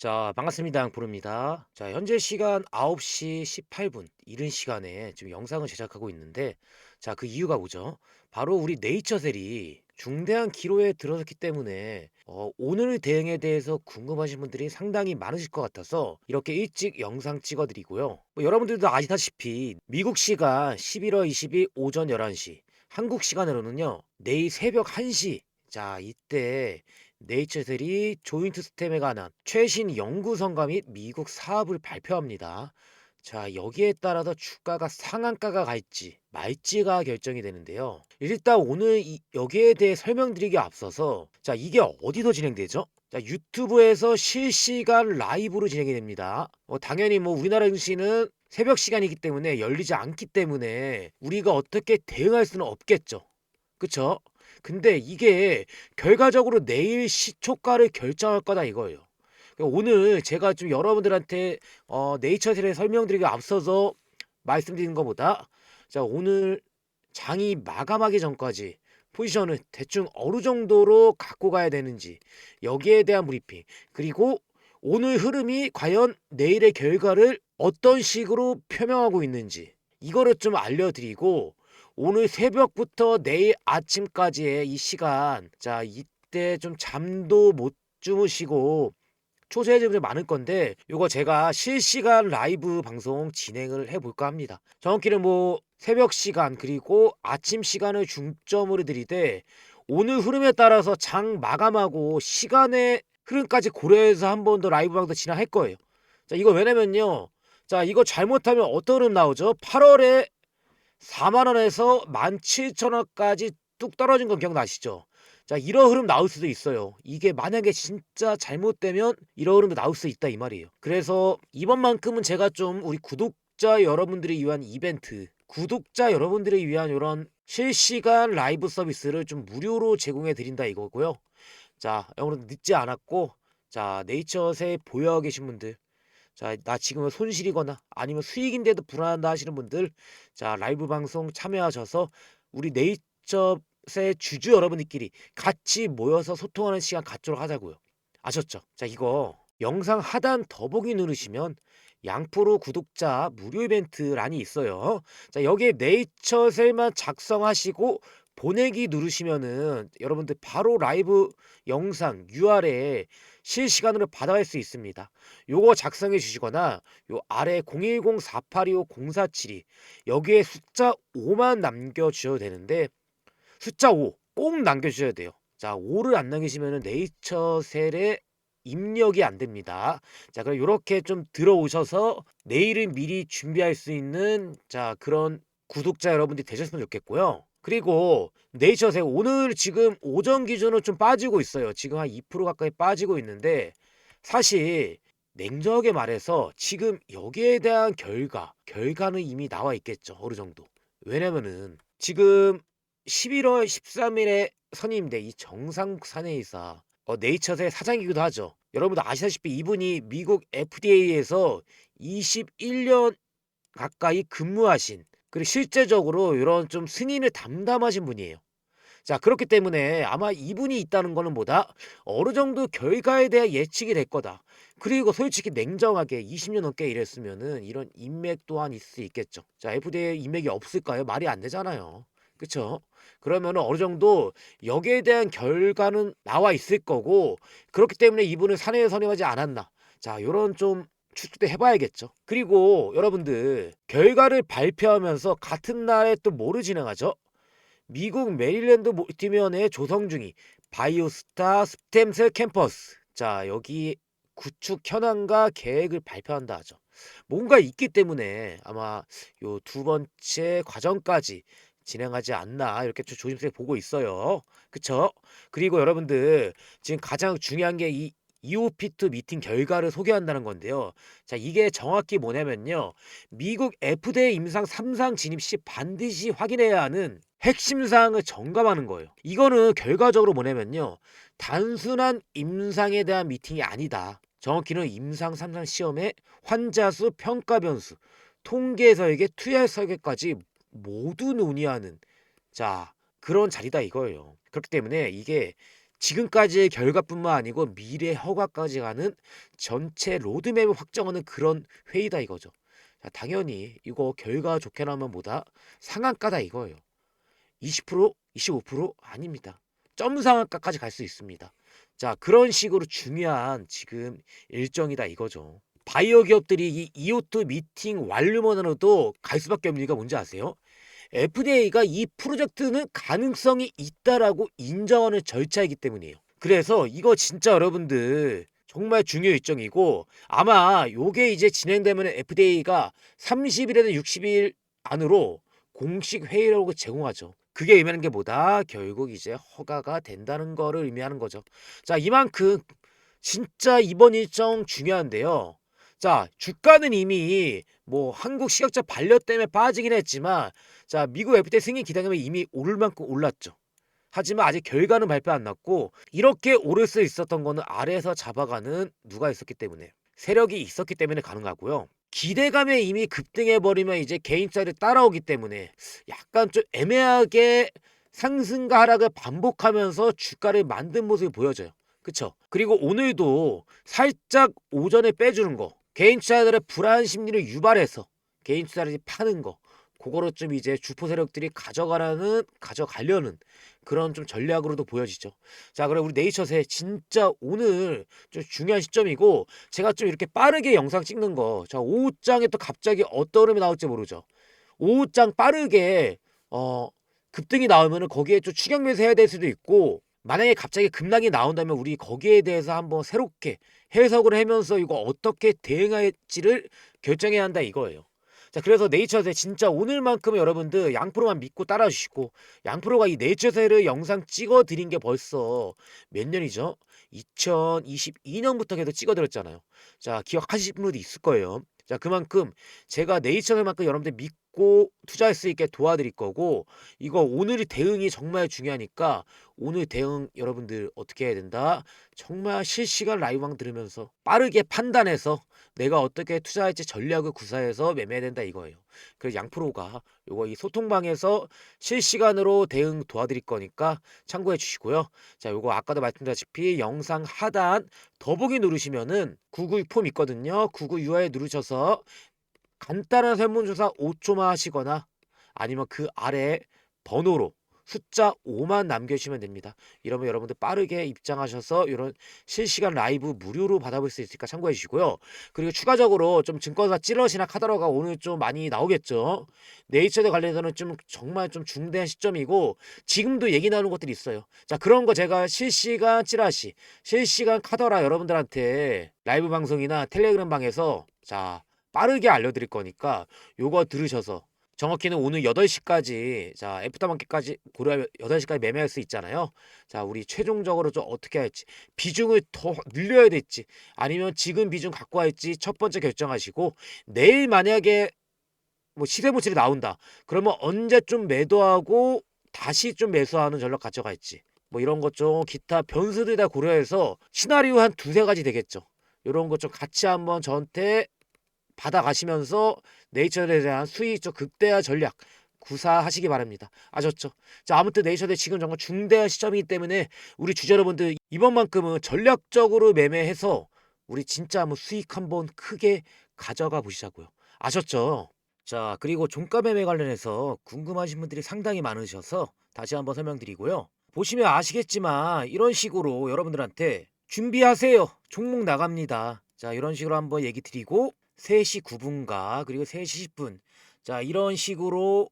자, 반갑습니다. 양푸르입니다. 자, 현재 시간 9시 18분, 이른 시간에 지금 영상을 제작하고 있는데, 자, 그 이유가 뭐죠? 바로 우리 네이처셀이 중대한 기로에 들어섰기 때문에, 어, 오늘 대응에 대해서 궁금하신 분들이 상당히 많으실 것 같아서, 이렇게 일찍 영상 찍어드리고요. 뭐 여러분들도 아시다시피, 미국 시간 11월 20일 오전 11시, 한국 시간으로는요, 내일 새벽 1시, 자, 이때 네이처셀이 조인트 스템에 관한 최신 연구 성과 및 미국 사업을 발표합니다. 자, 여기에 따라서 주가가 상한가가 갈지 말지가 결정이 되는데요. 일단 오늘 이- 여기에 대해 설명드리기 앞서서 자, 이게 어디서 진행되죠? 자, 유튜브에서 실시간 라이브로 진행이 됩니다. 어, 당연히 뭐 우리나라 증시는 새벽 시간이기 때문에 열리지 않기 때문에 우리가 어떻게 대응할 수는 없겠죠. 그쵸? 근데 이게 결과적으로 내일 시초가를 결정할 거다 이거예요. 그러니까 오늘 제가 좀 여러분들한테 어, 네이처셀에 설명드리기 앞서서 말씀드리는 것보다 자 오늘 장이 마감하기 전까지 포지션을 대충 어느 정도로 갖고 가야 되는지 여기에 대한 브리핑 그리고 오늘 흐름이 과연 내일의 결과를 어떤 식으로 표명하고 있는지 이거를 좀 알려드리고 오늘 새벽부터 내일 아침까지의 이 시간. 자 이때 좀 잠도 못 주무시고 초조해지는 많을 건데 요거 제가 실시간 라이브 방송 진행을 해볼까 합니다. 정확히는 뭐 새벽 시간 그리고 아침 시간을 중점으로 드리되 오늘 흐름에 따라서 장 마감하고 시간의 흐름까지 고려해서 한 번 더 라이브 방송 진행할 거예요. 자 이거 왜냐면요. 자 이거 잘못하면 어떤 흐름 나오죠? 8월에 4만 원에서 17,000원까지 뚝 떨어진 건 기억나시죠? 자, 이런 흐름 나올 수도 있어요. 이게 만약에 진짜 잘못되면 이런 흐름도 나올 수 있다 이 말이에요. 그래서 이번만큼은 제가 좀 우리 구독자 여러분들을 위한 이벤트, 구독자 여러분들을 위한 이런 실시간 라이브 서비스를 좀 무료로 제공해 드린다 이거고요. 자, 여러분 늦지 않았고 자, 네이처세 보유하고 계신 분들 자, 나 지금 손실이거나 아니면 수익인데도 불안하다 하시는 분들 자, 라이브 방송 참여하셔서 우리 네이처의 주주 여러분들끼리 같이 모여서 소통하는 시간 갖도록 하자고요. 아셨죠? 자, 이거 영상 하단 더보기 누르시면 양프로 구독자 무료 이벤트 란이 있어요. 자, 여기에 네이처셀만 작성하시고 보내기 누르시면은 여러분들 바로 라이브 영상 URL 실시간으로 받아갈 수 있습니다. 요거 작성해 주시거나 요 아래 010-4825-0472 여기에 숫자 5만 남겨 주셔도 되는데 숫자 5 꼭 남겨 주셔야 돼요. 자, 5를 안 남기시면은 네이처 셀에 입력이 안 됩니다. 자, 그럼 요렇게 좀 들어오셔서 내일은 미리 준비할 수 있는 자, 그런 구독자 여러분들이 되셨으면 좋겠고요. 그리고 네이처셀 오늘 지금 오전 기준으로 좀 빠지고 있어요. 지금 한 2% 가까이 빠지고 있는데 사실 냉정하게 말해서 지금 여기에 대한 결과, 결과는 이미 나와 있겠죠. 어느 정도. 왜냐면은 지금 11월 13일에 선임된 이 정상국 사내이사 어, 네이처의 사장이기도 하죠. 여러분도 아시다시피 이분이 미국 FDA에서 21년 가까이 근무하신 그리고 실제적으로 이런 좀 승인을 담당하신 분이에요. 자, 그렇기 때문에 아마 이분이 있다는 거는 뭐다? 어느 정도 결과에 대한 예측이 될 거다. 그리고 솔직히 냉정하게 20년 넘게 일했으면은 이런 인맥 또한 있을 수 있겠죠. 자, FDA 인맥이 없을까요? 말이 안 되잖아요. 그쵸? 그러면 어느 정도 여기에 대한 결과는 나와 있을 거고 그렇기 때문에 이분을 사내에 선임하지 않았나. 자, 요런 좀 추측도 해봐야겠죠. 그리고 여러분들 결과를 발표하면서 같은 날에 또 뭐를 진행하죠? 미국 메릴랜드 멀티면의 조성 중이 바이오스타 스템셀 캠퍼스. 자, 여기 구축 현황과 계획을 발표한다 하죠. 뭔가 있기 때문에 아마 요 두 번째 과정까지 진행하지 않나 이렇게 좀 조심스레 보고 있어요. 그쵸? 그리고 여러분들 지금 가장 중요한 게 이 EOP2 미팅 결과를 소개한다는 건데요. 자, 이게 정확히 뭐냐면요. 미국 FDA 임상 3상 진입 시 반드시 확인해야 하는 핵심 사항을 점검하는 거예요. 이거는 결과적으로 뭐냐면요. 단순한 임상에 대한 미팅이 아니다. 정확히는 임상 3상 시험의 환자 수, 평가 변수, 통계 설계, 투여 설계까지 모두 논의하는 자 그런 자리다 이거예요. 그렇기 때문에 이게 지금까지의 결과뿐만 아니고 미래 허가까지 가는 전체 로드맵을 확정하는 그런 회의다 이거죠. 자, 당연히 이거 결과 좋게 나오면 뭐다? 상한가다 이거예요. 20% 25% 아닙니다. 점 상한가까지 갈 수 있습니다. 자, 그런 식으로 중요한 지금 일정이다 이거죠. 바이오 기업들이 이 이오토 미팅 완료만으로도 갈 수밖에 없는 이유가 뭔지 아세요? FDA가 이 프로젝트는 가능성이 있다라고 인정하는 절차이기 때문이에요. 그래서 이거 진짜 여러분들 정말 중요 일정이고 아마 요게 이제 진행되면 FDA가 30일에서 60일 안으로 공식 회의록을 제공하죠. 그게 의미하는 게 뭐다? 결국 이제 허가가 된다는 거를 의미하는 거죠. 자, 이만큼 진짜 이번 일정 중요한데요. 자, 주가는 이미 뭐 한국 식약처 반려 때문에 빠지긴 했지만 자, 미국 FTA 승인 기다리면 이미 오를 만큼 올랐죠. 하지만 아직 결과는 발표 안 났고 이렇게 오를 수 있었던 거는 아래에서 잡아가는 누가 있었기 때문에 세력이 있었기 때문에 가능하고요. 기대감에 이미 급등해 버리면 이제 개인짜리 따라오기 때문에 약간 좀 애매하게 상승과 하락을 반복하면서 주가를 만든 모습이 보여져요. 그쵸? 그리고 오늘도 살짝 오전에 빼주는 거 개인 투자자들의 불안 심리를 유발해서 개인 투자를 파는 거 그거로 좀 이제 주포 세력들이 가져가라는 가져가려는 그런 좀 전략으로도 보여지죠. 자, 그럼 우리 네이처세 진짜 오늘 좀 중요한 시점이고 제가 좀 이렇게 빠르게 영상 찍는 거. 자, 5장에 또 갑자기 어떤 흐름이 나올지 모르죠. 5장 빠르게 어 급등이 나오면은 거기에 좀 추격 매수 해야 될 수도 있고 만약에 갑자기 급락이 나온다면 우리 거기에 대해서 한번 새롭게 해석을 하면서 이거 어떻게 대응할지를 결정해야 한다 이거예요. 자, 그래서 네이처세 진짜 오늘만큼은 여러분들 양프로만 믿고 따라주시고 양프로가 이 네이처세를 영상 찍어 드린 게 벌써 몇 년이죠? 2022년부터 계속 찍어 드렸잖아요. 자, 기억하실 분들도 있을 거예요. 자, 그만큼 제가 네이처세만큼 여러분들 믿고 투자할 수 있게 도와드릴 거고 이거 오늘의 대응이 정말 중요하니까 오늘 대응 여러분들 어떻게 해야 된다? 정말 실시간 라이브방 들으면서 빠르게 판단해서 내가 어떻게 투자할지 전략을 구사해서 매매해야 된다 이거예요. 그래서 양프로가 요거 이 소통방에서 실시간으로 대응 도와드릴 거니까 참고해 주시고요. 자, 요거 아까도 말씀드렸다시피 영상 하단 더보기 누르시면은 구글 폼 있거든요. 구글 URL 누르셔서 간단한 설문조사 5초만 하시거나 아니면 그 아래 번호로 숫자 5만 남겨주시면 됩니다. 이러면 여러분들 빠르게 입장하셔서 이런 실시간 라이브 무료로 받아볼 수 있으니까 참고해 주시고요. 그리고 추가적으로 좀 증권사 찌러시나 카더라가 오늘 좀 많이 나오겠죠. 네이처에 관련해서는 좀 정말 좀 중대한 시점이고 지금도 얘기 나오는 것들이 있어요. 자 그런 거 제가 실시간 찌라시, 실시간 카더라 여러분들한테 라이브 방송이나 텔레그램 방에서 자 빠르게 알려드릴 거니까 요거 들으셔서 정확히는 오늘 8시까지 자 애프터마켓까지 고려 8시까지 매매할 수 있잖아요. 자 우리 최종적으로 좀 어떻게 할지 비중을 더 늘려야 될지 아니면 지금 비중 갖고 할지 첫 번째 결정하시고 내일 만약에 뭐 시세 모델이 나온다. 그러면 언제 좀 매도하고 다시 좀 매수하는 전략 가져갈지 뭐 이런 것 좀 기타 변수들 다 고려해서 시나리오 한 두세 가지 되겠죠. 이런 것 좀 같이 한번 저한테 받아가시면서 네이처에 대한 수익적 극대화 전략 구사하시기 바랍니다. 아셨죠? 자, 아무튼 네이처대 지금 정말 중대한 시점이기 때문에 우리 주주 여러분들 이번만큼은 전략적으로 매매해서 우리 진짜 한번 수익 한번 크게 가져가 보시자고요. 아셨죠? 자, 그리고 종가 매매 관련해서 궁금하신 분들이 상당히 많으셔서 다시 한번 설명드리고요. 보시면 아시겠지만 이런 식으로 여러분들한테 준비하세요. 종목 나갑니다. 자, 이런 식으로 한번 얘기 드리고 3시 9분과 그리고 3시 10분 자 이런 식으로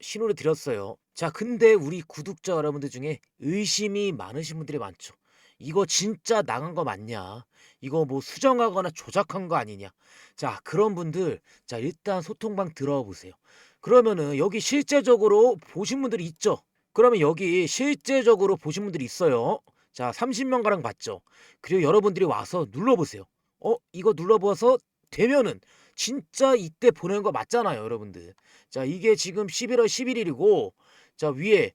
신호를 드렸어요. 자 근데 우리 구독자 여러분들 중에 의심이 많으신 분들이 많죠. 이거 진짜 나간 거 맞냐? 이거 뭐 수정하거나 조작한 거 아니냐? 자 그런 분들 자 일단 소통방 들어와 보세요. 그러면은 여기 실제적으로 보신 분들이 있죠. 그러면 여기 실제적으로 보신 분들이 있어요. 자 30명가량 봤죠. 그리고 여러분들이 와서 눌러보세요. 어 이거 눌러봐서 되면은 진짜 이때 보낸 거 맞잖아요, 여러분들. 자, 이게 지금 11월 11일이고, 자, 위에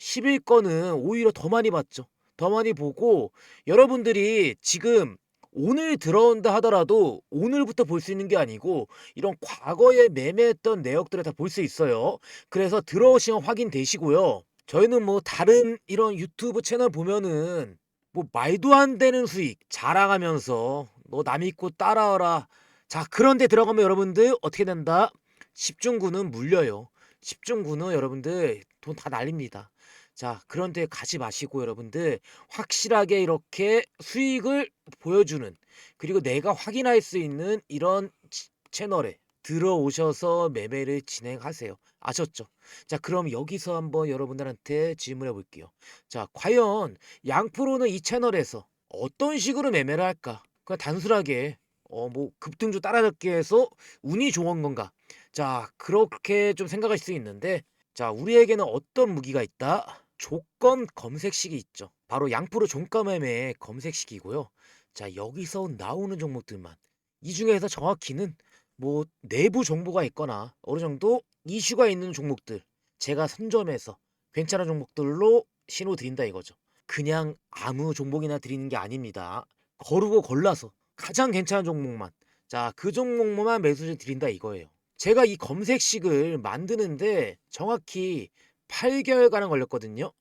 10일 거는 오히려 더 많이 봤죠. 더 많이 보고, 여러분들이 지금 오늘 들어온다 하더라도 오늘부터 볼 수 있는 게 아니고, 이런 과거에 매매했던 내역들을 다 볼 수 있어요. 그래서 들어오시면 확인되시고요. 저희는 뭐 다른 이런 유튜브 채널 보면은 뭐 말도 안 되는 수익 자랑하면서 너남 믿고 따라와라. 자, 그런데 들어가면 여러분들 어떻게 된다? 집중구는 물려요. 집중구는 여러분들 돈 다 날립니다. 자, 그런데 가지 마시고 여러분들 확실하게 이렇게 수익을 보여주는 그리고 내가 확인할 수 있는 이런 치- 채널에 들어오셔서 매매를 진행하세요. 아셨죠? 자, 그럼 여기서 한번 여러분들한테 질문해 볼게요. 자, 과연 양프로는 이 채널에서 어떤 식으로 매매를 할까? 그냥 단순하게 어, 뭐 급등주 따라잡기 해서 운이 좋은 건가? 자, 그렇게 좀 생각할 수 있는데 자, 우리에게는 어떤 무기가 있다? 조건 검색식이 있죠. 바로 양프로 종가 매매의 검색식이고요. 자, 여기서 나오는 종목들만 이 중에서 정확히는 뭐 내부 정보가 있거나 어느 정도 이슈가 있는 종목들 제가 선점해서 괜찮은 종목들로 신호 드린다 이거죠. 그냥 아무 종목이나 드리는 게 아닙니다. 거르고 골라서 가장 괜찮은 종목만 자, 그 종목만 매수를 드린다 이거예요. 제가 이 검색식을 만드는데 정확히 8개월가량 걸렸거든요.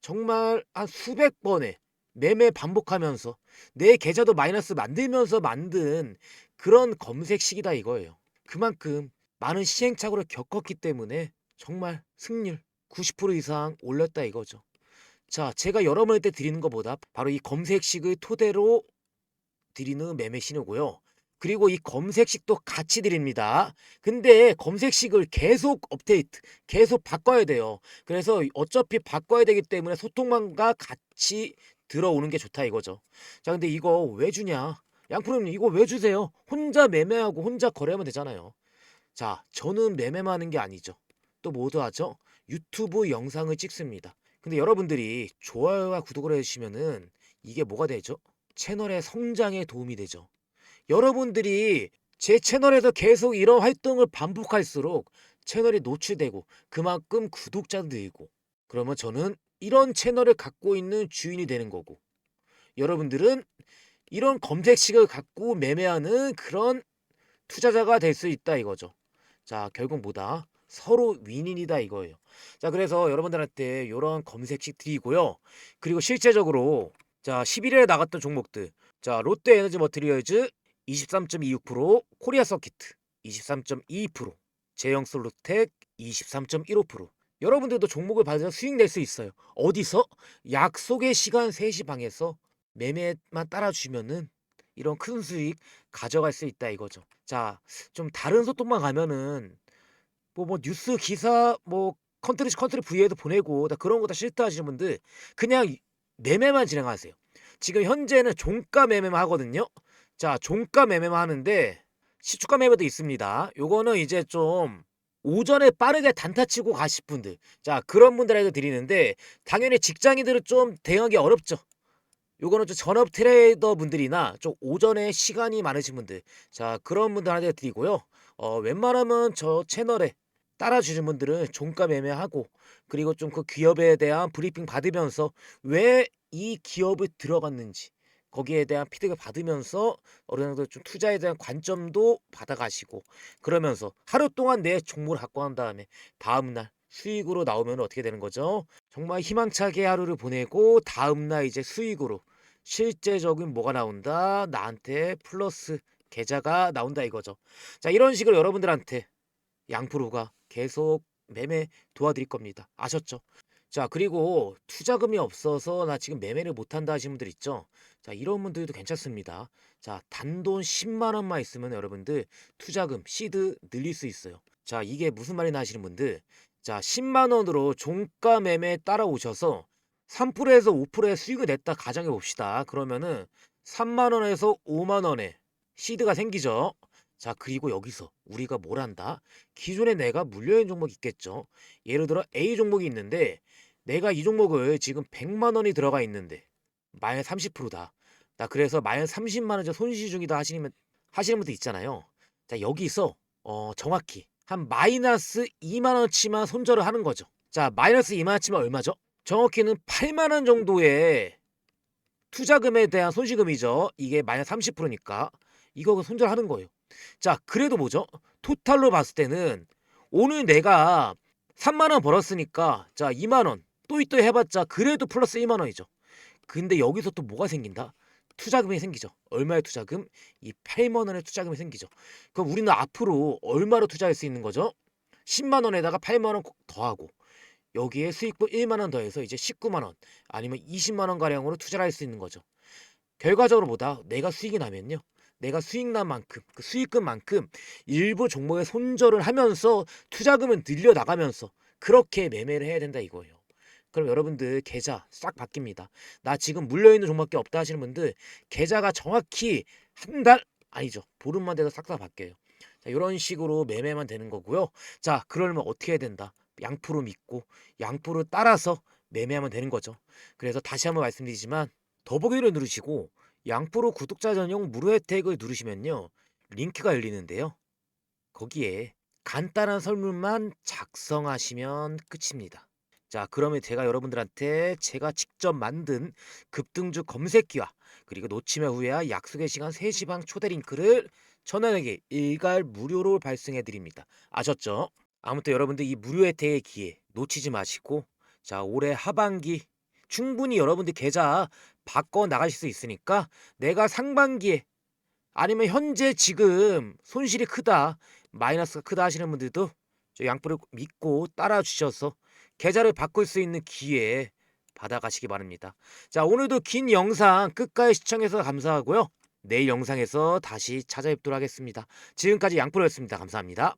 정말 한 수백 번의 매매 반복하면서 내 계좌도 마이너스 만들면서 만든 그런 검색식이다 이거예요. 그만큼 많은 시행착오를 겪었기 때문에 정말 승률 90% 이상 올렸다 이거죠. 자, 제가 여러분한테 드리는 것보다 바로 이 검색식을 토대로 드리는 매매 신호고요. 그리고 이 검색식도 같이 드립니다. 근데 검색식을 계속 업데이트, 계속 바꿔야 돼요. 그래서 어차피 바꿔야 되기 때문에 소통망과 같이 들어오는 게 좋다 이거죠. 자, 근데 이거 왜 주냐? 양프로님 이거 왜 주세요? 혼자 매매하고 혼자 거래하면 되잖아요. 자, 저는 매매만 하는 게 아니죠. 또 뭐도 하죠? 유튜브 영상을 찍습니다. 근데 여러분들이 좋아요와 구독을 해주시면은 이게 뭐가 되죠? 채널의 성장에 도움이 되죠. 여러분들이 제 채널에서 계속 이런 활동을 반복할수록 채널이 노출되고 그만큼 구독자 늘고 그러면 저는 이런 채널을 갖고 있는 주인이 되는 거고 여러분들은 이런 검색식을 갖고 매매하는 그런 투자자가 될 수 있다 이거죠. 자, 결국 뭐다? 서로 윈윈이다 이거예요. 자, 그래서 여러분들한테 이런 검색식 드리고요. 그리고 실제적으로 자, 11일에 나갔던 종목들. 자, 롯데 에너지 머티리얼즈 23.26%, 코리아 서키트 23.22%, 제형 솔루텍 23.15%. 여러분들도 종목을 받아서 수익 낼 수 있어요. 어디서? 약속의 시간 3시 방에서 매매만 따라주면은 이런 큰 수익 가져갈 수 있다 이거죠. 자, 좀 다른 소통만 가면은 뭐뭐 뉴스 기사 뭐 컨트리 컨트리 V에도 보내고 다 그런 거 다 싫다 하시는 분들 그냥 이- 매매만 진행하세요. 지금 현재는 종가 매매만 하거든요. 자, 종가 매매만 하는데 시초가 매매도 있습니다. 요거는 이제 좀 오전에 빠르게 단타 치고 가실 분들. 자, 그런 분들에게 드리는데 당연히 직장인들은 좀 대응하기 어렵죠. 요거는 좀 전업 트레이더 분들이나 좀 오전에 시간이 많으신 분들. 자, 그런 분들한테 드리고요. 어, 웬만하면 저 채널에 따라주신 분들은 종가 매매하고 그리고 좀 그 기업에 대한 브리핑 받으면서 왜 이 기업을 들어갔는지 거기에 대한 피드백 받으면서 어느 정도 좀 투자에 대한 관점도 받아가시고 그러면서 하루 동안 내 종목을 갖고 한 다음에 다음날 수익으로 나오면 어떻게 되는 거죠? 정말 희망차게 하루를 보내고 다음날 이제 수익으로 실제적인 뭐가 나온다? 나한테 플러스 계좌가 나온다 이거죠. 자, 이런 식으로 여러분들한테 양프로가 계속 매매 도와드릴 겁니다. 아셨죠? 자, 그리고 투자금이 없어서 나 지금 매매를 못한다 하시는 분들 있죠? 자, 이런 분들도 괜찮습니다. 자, 단돈 10만 원만 있으면 여러분들 투자금, 시드 늘릴 수 있어요. 자, 이게 무슨 말이나 하시는 분들. 자, 10만 원으로 종가 매매 따라오셔서 3%에서 5%의 수익을 냈다 가정해 봅시다. 그러면은 3만 원에서 5만 원의 시드가 생기죠. 자, 그리고 여기서 우리가 뭘 한다? 기존에 내가 물려있는 종목이 있겠죠. 예를 들어 A 종목이 있는데 내가 이 종목을 지금 100만 원이 들어가 있는데 마이너스 30%다. 나 그래서 마이너스 30만 원 손실 중이다 하시는 하시는 분들 있잖아요. 자, 여기서 어, 정확히 한 마이너스 2만 원치만 손절을 하는 거죠. 자, 마이너스 2만 원치면 얼마죠? 정확히는 8만 원 정도의 투자금에 대한 손실금이죠. 이게 마이너스 30%니까 이거 손절하는 거예요. 자, 그래도 뭐죠? 토탈로 봤을 때는 오늘 내가 3만 원 벌었으니까 자, 2만 원 또이또이 해봤자 그래도 플러스 1만 원이죠. 근데 여기서 또 뭐가 생긴다? 투자금이 생기죠. 얼마의 투자금? 이 8만 원의 투자금이 생기죠. 그럼 우리는 앞으로 얼마로 투자할 수 있는 거죠? 10만 원에다가 8만 원 더하고 여기에 수익도 1만 원 더해서 이제 19만 원 아니면 20만 원 가량으로 투자를 할 수 있는 거죠. 결과적으로 보다 내가 수익이 나면요. 내가 수익 난 만큼 그 수익금만큼 일부 종목에 손절을 하면서 투자금을 늘려 나가면서 그렇게 매매를 해야 된다 이거예요. 그럼 여러분들 계좌 싹 바뀝니다. 나 지금 물려 있는 종목밖에 없다 하시는 분들 계좌가 정확히 한 달 아니죠. 보름만 돼도 싹 다 바뀌어요. 자, 이런 식으로 매매만 되는 거고요. 자, 그러면 어떻게 해야 된다? 양프로 믿고 양프로 따라서 매매하면 되는 거죠. 그래서 다시 한번 말씀드리지만 더보기를 누르시고 양프로 구독자 전용 무료 혜택을 누르시면요. 링크가 열리는데요. 거기에 간단한 설문만 작성하시면 끝입니다. 자, 그러면 제가 여러분들한테 제가 직접 만든 급등주 검색기와 그리고 놓치면 후회할 약속의 시간 3시 방 초대 링크를 전원에게 일괄 무료로 발송해 드립니다. 아셨죠? 아무튼 여러분들 이 무료 혜택의 기회 놓치지 마시고 자, 올해 하반기 충분히 여러분들 계좌 바꿔 나가실 수 있으니까 내가 상반기에 아니면 현재 지금 손실이 크다 마이너스가 크다 하시는 분들도 저 양뿔을 믿고 따라 주셔서 계좌를 바꿀 수 있는 기회 받아가시기 바랍니다. 자 오늘도 긴 영상 끝까지 시청해서 감사하고요. 내일 영상에서 다시 찾아뵙도록 하겠습니다. 지금까지 양뿔이었습니다. 감사합니다.